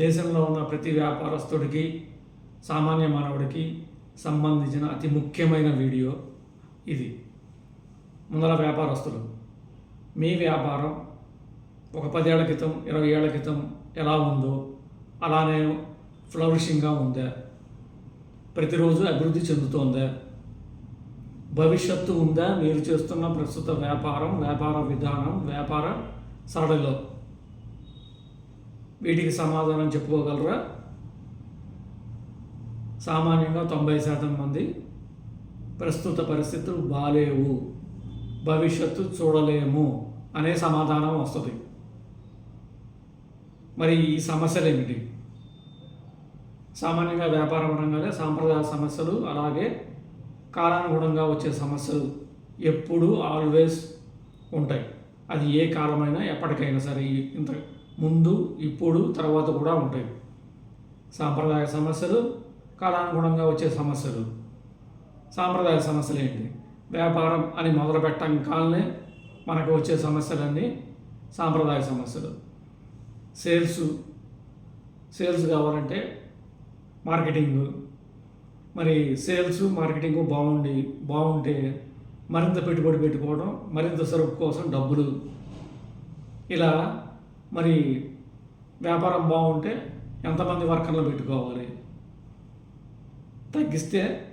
దేశంలో ఉన్న ప్రతి వ్యాపారస్తుడికి సామాన్య మానవుడికి సంబంధించిన అతి ముఖ్యమైన వీడియో ఇది. ముందర వ్యాపారస్తులు. మీ వ్యాపారం ఒక పదేళ్ళ క్రితం ఇరవై ఏళ్ళ క్రితం ఎలా ఉందో అలానే ఫ్లరిషింగ్గా ఉందా? ప్రతిరోజు అభివృద్ధి చెందుతోందా? భవిష్యత్తు ఉందా? మీరు చేస్తున్న ప్రస్తుత వ్యాపారం వ్యాపార విధానం వ్యాపార సరళిలో. వీటికి సమాధానం చెప్పుకోగలరా? సామాన్యంగా తొంభై శాతం మంది ప్రస్తుత పరిస్థితులు బాలేవు భవిష్యత్తు చూడలేము అనే సమాధానం వస్తుంది. మరి ఈ సమస్యలు ఏమిటి? సామాన్యంగా వ్యాపార పరంగానే సాంప్రదాయ సమస్యలు అలాగే కాలానుగుణంగా వచ్చే సమస్యలు ఎప్పుడూ ఆల్వేస్ ఉంటాయి. అది ఏ కాలమైనా ఎప్పటికైనా సరే ఇంత ముందు ఇప్పుడు తర్వాత కూడా ఉంటాయి. సాంప్రదాయ సమస్యలు కాలానుగుణంగా వచ్చే సమస్యలు. సాంప్రదాయ సమస్యలు ఏంటి? వ్యాపారం అని మొదలు పెట్టంగానే మనకు వచ్చే సమస్యలన్నీ సాంప్రదాయ సమస్యలు. సేల్స్ సేల్స్ కావాలంటే మార్కెటింగ్. మరి సేల్స్ మార్కెటింగ్ బాగుండి బాగుంటే మరింత పెట్టుబడి పెట్టుకోవడం మరింత సరుకు కోసం డబ్బులు. ఇలా మరి వ్యాపారం బాగుంటే ఎంతమంది వర్కర్లు పెట్టుకోవాలి? తగ్గిస్తే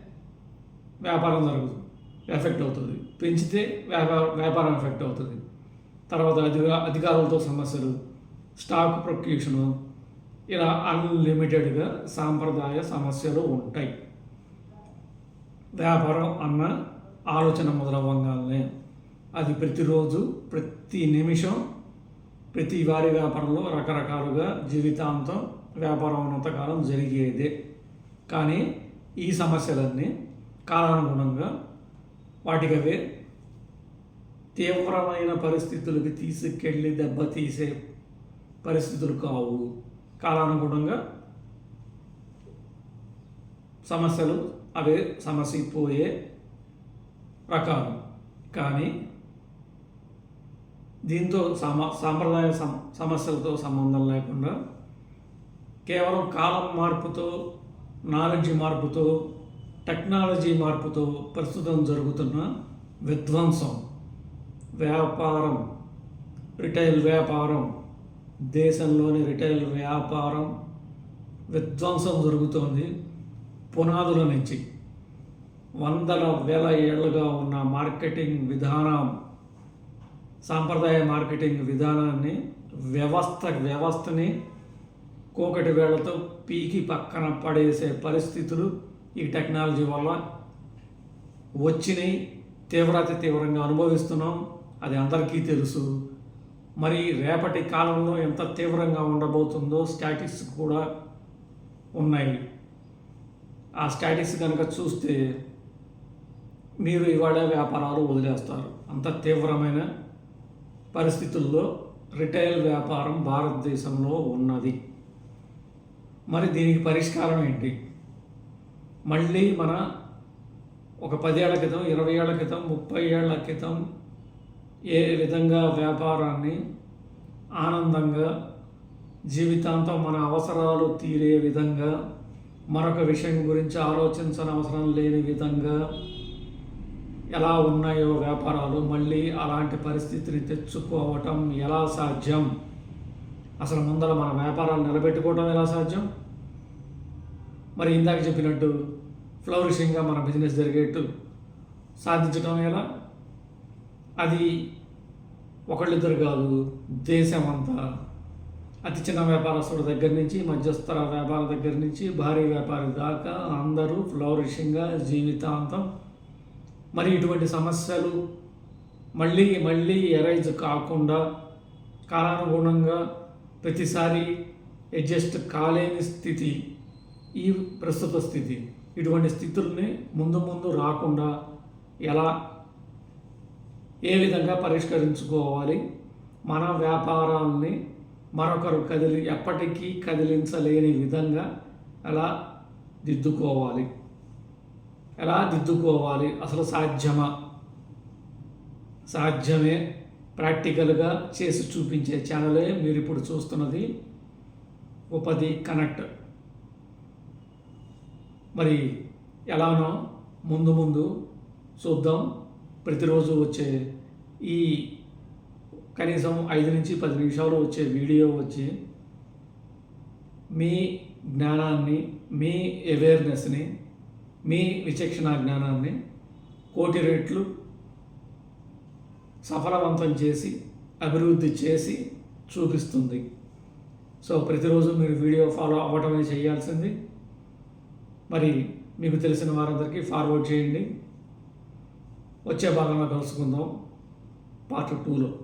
వ్యాపారం జరుగుతుంది ఎఫెక్ట్ అవుతుంది. పెంచితే వ్యాపార వ్యాపారం ఎఫెక్ట్ అవుతుంది. తర్వాత అధిక అధికారులతో సమస్యలు స్టాక్ ప్రొక్యూషను ఇలా అన్లిమిటెడ్గా సాంప్రదాయ సమస్యలు ఉంటాయి. వ్యాపారం అన్న ఆలోచన మొదలవ్వగానే అది ప్రతిరోజు ప్రతి నిమిషం ప్రతి వారి వ్యాపారంలో రకరకాలుగా జీవితాంతం వ్యాపారం ఉన్నంతకాలం జరిగేదే. కానీ ఈ సమస్యలన్నీ కాలానుగుణంగా వాటికవే తీవ్రమైన పరిస్థితులకి తీసుకెళ్ళి దెబ్బతీసే పరిస్థితులు కావు. కాలానుగుణంగా సమస్యలు అవే సమసిపోయే రకాలు. కానీ దీంతో సమ సాంప్రదాయ సమ సమస్యలతో సంబంధం లేకుండా కేవలం కాలం మార్పుతో నాలెడ్జ్ మార్పుతో టెక్నాలజీ మార్పుతో ప్రస్తుతం జరుగుతున్న విధ్వంసం వ్యాపారం రిటైల్ వ్యాపారం దేశంలోని రిటైల్ వ్యాపారం విధ్వంసం జరుగుతోంది పునాదుల నుంచి. వందల వేల ఏళ్ళుగా ఉన్న మార్కెటింగ్ విధానం సాంప్రదాయ మార్కెటింగ్ విధానాన్ని వ్యవస్థ వ్యవస్థని కోకటి వేళతో పీకి పక్కన పడేసే పరిస్థితులు ఈ టెక్నాలజీ వల్ల వచ్చినాయి. తీవ్రత తీవ్రంగా అనుభవిస్తున్నాం. అది అందరికీ తెలుసు. మరి రేపటి కాలంలో ఎంత తీవ్రంగా ఉండబోతుందో స్టాటిక్స్ కూడా ఉన్నాయి. ఆ స్టాటిక్స్ కనుక చూస్తే మీరు ఇవాళ వ్యాపారాలు వదిలేస్తారు. అంత తీవ్రమైన పరిస్థితుల్లో రిటైల్ వ్యాపారం భారతదేశంలో ఉన్నది. మరి దీనికి పరిష్కారం ఏంటి? మళ్ళీ మన ఒక పదేళ్ళ క్రితం ఇరవై ఏళ్ళ క్రితం ముప్పై ఏళ్ళ క్రితం ఏ విధంగా వ్యాపారాన్ని ఆనందంగా జీవితాంతం మన అవసరాలు తీరే విధంగా మరొక విషయం గురించి ఆలోచించని అవసరం లేని విధంగా ఎలా ఉన్నాయో వ్యాపారాలు మళ్ళీ అలాంటి పరిస్థితిని తెచ్చుకోవటం ఎలా సాధ్యం? అసలు ముందర మన వ్యాపారాలు నిలబెట్టుకోవటం ఎలా సాధ్యం? మరి ఇందాక చెప్పినట్టు ఫ్లౌరిషింగ్గా మన బిజినెస్ జరిగేట్టు సాధించడం ఎలా? అది ఒకళ్ళిద్దరు కాదు దేశం అంతా. అతి చిన్న వ్యాపారస్తుల దగ్గర నుంచి మధ్యస్థర వ్యాపార దగ్గర నుంచి భారీ వ్యాపారి దాకా అందరూ ఫ్లౌరిషింగ్గా జీవితాంతం మరి ఇటువంటి సమస్యలు మళ్ళీ మళ్ళీ ఎరైజ్ కాకుండా కాలానుగుణంగా ప్రతిసారి అడ్జస్ట్ కాలేని స్థితి ఈ ప్రస్తుత స్థితి. ఇటువంటి స్థితుల్ని ముందు ముందు రాకుండా ఎలా ఏ విధంగా పరిష్కరించుకోవాలి? మన వ్యాపారాల్ని మరొకరు కదిలి ఎప్పటికీ కదిలించలేని విధంగా ఎలా దిద్దుకోవాలి? ఎలా దిద్దుకోవాలి? అసలు సాధ్యమా? సాధ్యమే ప్రాక్టికల్గా చేసి చూపించే ఛానలే మీరు ఇప్పుడు చూస్తున్నది ఉపది కనెక్ట్. మరి ఎలానో ముందు ముందు చూద్దాం. ప్రతిరోజు వచ్చే ఈ కనీసం ఐదు నుంచి పది నిమిషాలు వచ్చే వీడియో వచ్చి మీ జ్ఞానాన్ని మీ అవేర్నెస్ని మీ విచక్షణ జ్ఞానాన్ని కోటి రెట్లు సఫలవంతం చేసి అభివృద్ధి చేసి చూపిస్తుంది. సో ప్రతిరోజు మీరు వీడియో ఫాలో అవ్వటమే చేయాల్సింది. మరి మీకు తెలిసిన వారందరికీ ఫార్వర్డ్ చేయండి. వచ్చే భాగంలో కలుసుకుందాం. పార్ట్ టూలో.